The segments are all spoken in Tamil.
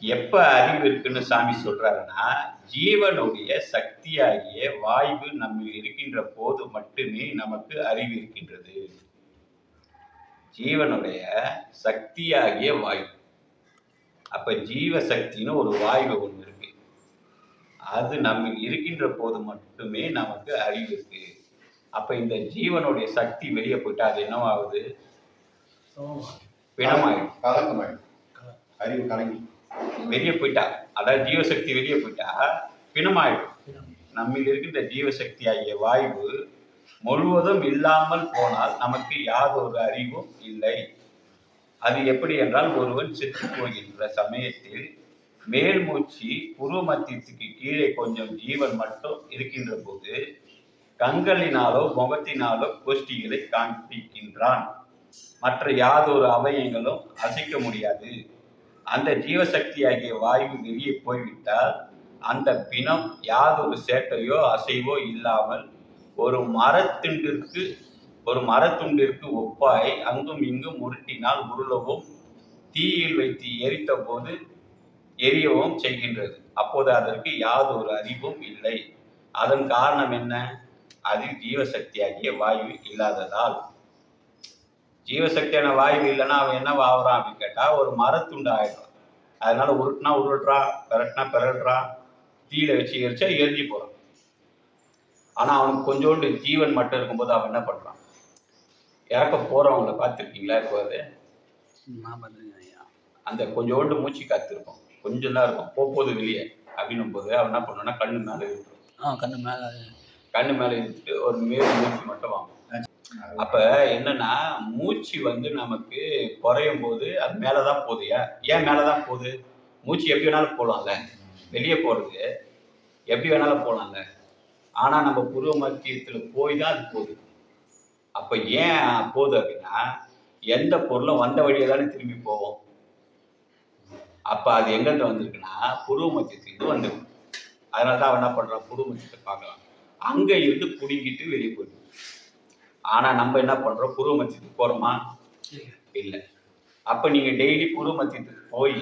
எப்ப அறிவு இருக்குன்னு சாமி சொல்றாருன்னா ஜீவனுடைய சக்தியாகிய வாய்வு நம்மில் இருக்கின்ற போது மட்டுமே நமக்கு அறிவு இருக்கின்றது. ஜீவனுடைய சக்தியாகிய வாயு அப்ப ஜீவ சக்தின்னு ஒரு வாயு ஒன்று இருக்கு. அது நம்மில் இருக்கின்ற போது மட்டுமே நமக்கு அறிவு இருக்கு. அப்ப இந்த ஜீவனுடைய சக்தி வெளியே போயிட்டா அது என்னவாகுது? பிணமாயிடும். கலங்கமாயிடும் அறிவு கலங்கி. வெளியே போயிட்டா அதாவது ஜீவசக்தி வெளியே போயிட்டா பிணமாயிடும். நம்மில் இருக்கின்ற ஜீவசக்தி ஆகிய வாய்வு முழுவதும் இல்லாமல் போனால் நமக்கு யாதொரு அறிவும் இல்லை. அது எப்படி என்றால் ஒருவன் செத்து போகின்ற சமயத்தில் மேல் மூச்சு புருவ மத்தியத்துக்கு கீழே கொஞ்சம் ஜீவன் மட்டும் இருக்கின்ற போது கண்களினாலோ முகத்தினாலோ கோஷ்டிகளை காண்பிக்கின்றான். மற்ற யாதொரு அவயங்களும் அசைக்க முடியாது. அந்த ஜீவசக்தியாகிய வாயு வெளியே போய்விட்டால் அந்த பிணம் யாதொரு சேட்டையோ அசைவோ இல்லாமல் ஒரு மரத்துண்டிற்கு ஒரு மரத்துண்டிற்கு ஒப்பாய் அங்கும் இங்கும் உருட்டினால் உருளவும் தீயில் வைத்து எரித்த போது எரியவும் செய்கின்றது. அப்போது அதற்கு யாதொரு அறிவும் இல்லை. அதன் காரணம் என்ன? அதில் ஜீவசக்தியாகிய வாயு இல்லாததால். ஜீவசக்தியான வாயு இல்லைன்னா அவன் என்ன ஆகுறான் அப்படின்னு கேட்டா ஒரு மரத்துண்டு ஆயிடுறான். அதனால உருட்டினா உருட்டுறான் பெரட்டினா பெரட்டுறான் தீயில வச்சு எரிச்சா எரிஞ்சு போறான். ஆனா அவனுக்கு கொஞ்சோண்டு ஜீவன் மட்டும் இருக்கும்போது அவன் என்ன பண்றான்? இறக்க போறவங்கள பார்த்துருக்கீங்களா ஐயா. அந்த கொஞ்சோண்டு மூச்சு காத்திருக்கும். கொஞ்சம் தான் இருக்கும் போகுது வெளியே. அப்படின்னும் போது அவன் என்ன பண்ணுவான்னா கண்ணு மேலே ஆ கண்ணு மேலே கண்ணு மேலே இழுத்துட்டு ஒரு மேல் மூச்சு மட்டும் வாங்கும் அப்ப என்னன்னா மூச்சு வந்து நமக்கு குறையும் போது அது மேலதான் போகுது. ஏன்? மேலதான் போகுது? மூச்சு எப்படி வேணாலும் போகலாம்ல வெளியே போறது எப்படி வேணாலும் போகலாம்ல ஆனா நம்ம புருவ மத்தியத்துல போய் தான் அது போகுது. அப்ப ஏன் போகுது அப்படின்னா எந்த பொருளும் வந்த வழியே தானே திரும்பி போவோம் அப்ப அது எங்கிருந்து வந்திருக்குன்னா புருவ மத்தியத்துலேருந்து வந்திருக்கு அதனால தான் அவன் என்ன பண்றான்? புருவ மத்தியத்தை பார்க்கலாம் அங்க இருந்து குடுங்கிட்டு வெளியே போயிடும் ஆனா நம்ம என்ன பண்றோம்? புருவ மத்தியத்துக்கு போறோமா? இல்லை. அப்ப நீங்க டெய்லி புருவ மத்தியத்துக்கு போய்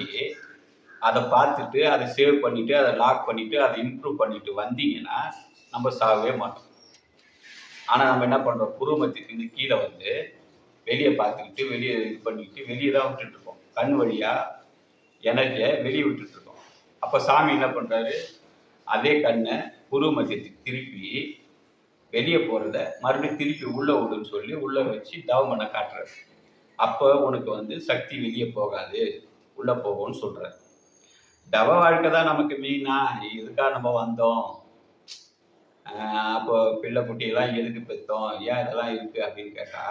அதை பார்த்துட்டு அதை சேவ் பண்ணிட்டு அதை லாக் பண்ணிட்டு அதை இம்ப்ரூவ் பண்ணிட்டு வந்தீங்கன்னா நம்ம சாகவே மாட்டோம். ஆனா நம்ம என்ன பண்றோம்? புருவ மத்தியத்துக்கு கீழே வந்து வெளியே பார்த்துக்கிட்டு வெளியே இது பண்ணிக்கிட்டு வெளியே தான் விட்டுட்டு இருக்கோம் கண் வழியா எனர்ஜியை வெளியே விட்டுட்டு இருக்கோம் அப்ப சாமி என்ன பண்றாரு? அதே கண்ணை குரு மத்தியத்துக்கு திருப்பி வெளியே போகிறத மறுபடியும் திருப்பி உள்ளே விடுன்னு சொல்லி உள்ளே வச்சு தவம் பண்ண காட்டுறாரு. அப்போ உனக்கு வந்து சக்தி வெளியே போகாது உள்ளே போகும்னு சொல்கிறார் தவ வாழ்க்கை தான் நமக்கு மெயினா இதுக்காக நம்ம வந்தோம்? அப்போ பிள்ளை குட்டியெல்லாம் எதுக்கு பெற்றோம் ஏன் இதெல்லாம் இருக்கு அப்படின்னு கேட்டா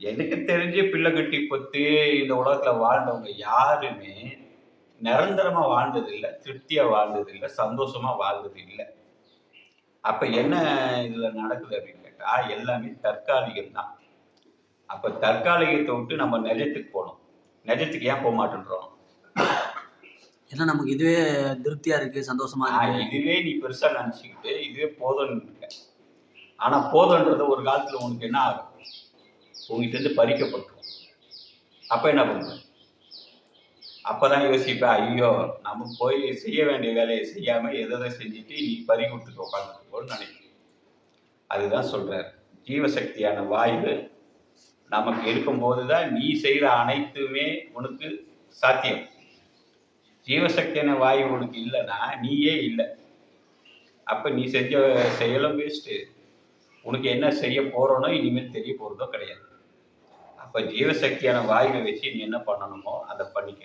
எனக்கு தெரிஞ்சு பிள்ளை குட்டி பொத்து இந்த உலகத்தில் வாழ்ந்தவங்க யாருமே நிரந்தரமா வாழ்ந்தது இல்லை திருப்தியா வாழ்ந்தது இல்லை சந்தோஷமா வாழ்ந்தது இல்லை அப்ப என்ன இதுல நடக்குது அப்படின்னு கேட்டா எல்லாமே தற்காலிகம் தான் அப்ப தற்காலிகத்தை விட்டு நம்ம நிஜத்துக்கு போகணும். நிஜத்துக்கு ஏன் போக மாட்டேன்றோம்? ஏன்னா நமக்கு இதுவே திருப்தியா இருக்கு சந்தோஷமா இருக்கு. இதுவே நீ பெருசா நினைச்சுக்கிட்டு இதுவே போதும்னு இருக்க. ஆனா போதுன்றது ஒரு காலத்துல உனக்கு என்ன ஆகும்? உங்ககிட்ட இருந்து பறிக்கப்பட்டுரும். அப்ப என்ன பண்ணுவ அப்பதான் யோசிப்பேன் ஐயோ நம்ம போய் செய்ய வேண்டிய வேலையை செய்யாம எதை எதை செஞ்சுட்டு நீ பறி கொடுத்துட்டு உட்காந்துருக்கோன்னு நினைக்கிறேன். அதுதான் சொல்றாரு. ஜீவசக்தியான வாயு நமக்கு இருக்கும்போது தான் நீ செய்கிற அனைத்துமே உனக்கு சாத்தியம். ஜீவசக்தியான வாயு உனக்கு இல்லைன்னா நீயே இல்லை. அப்போ நீ செஞ்ச செயலும் வேஸ்ட்டு உனக்கு என்ன செய்ய போகிறோனோ இனிமேல் தெரிய போகிறதோ கிடையாது. அப்போ ஜீவசக்தியான வாயுவை வச்சு நீ என்ன பண்ணணுமோ அதை பண்ணிக்க.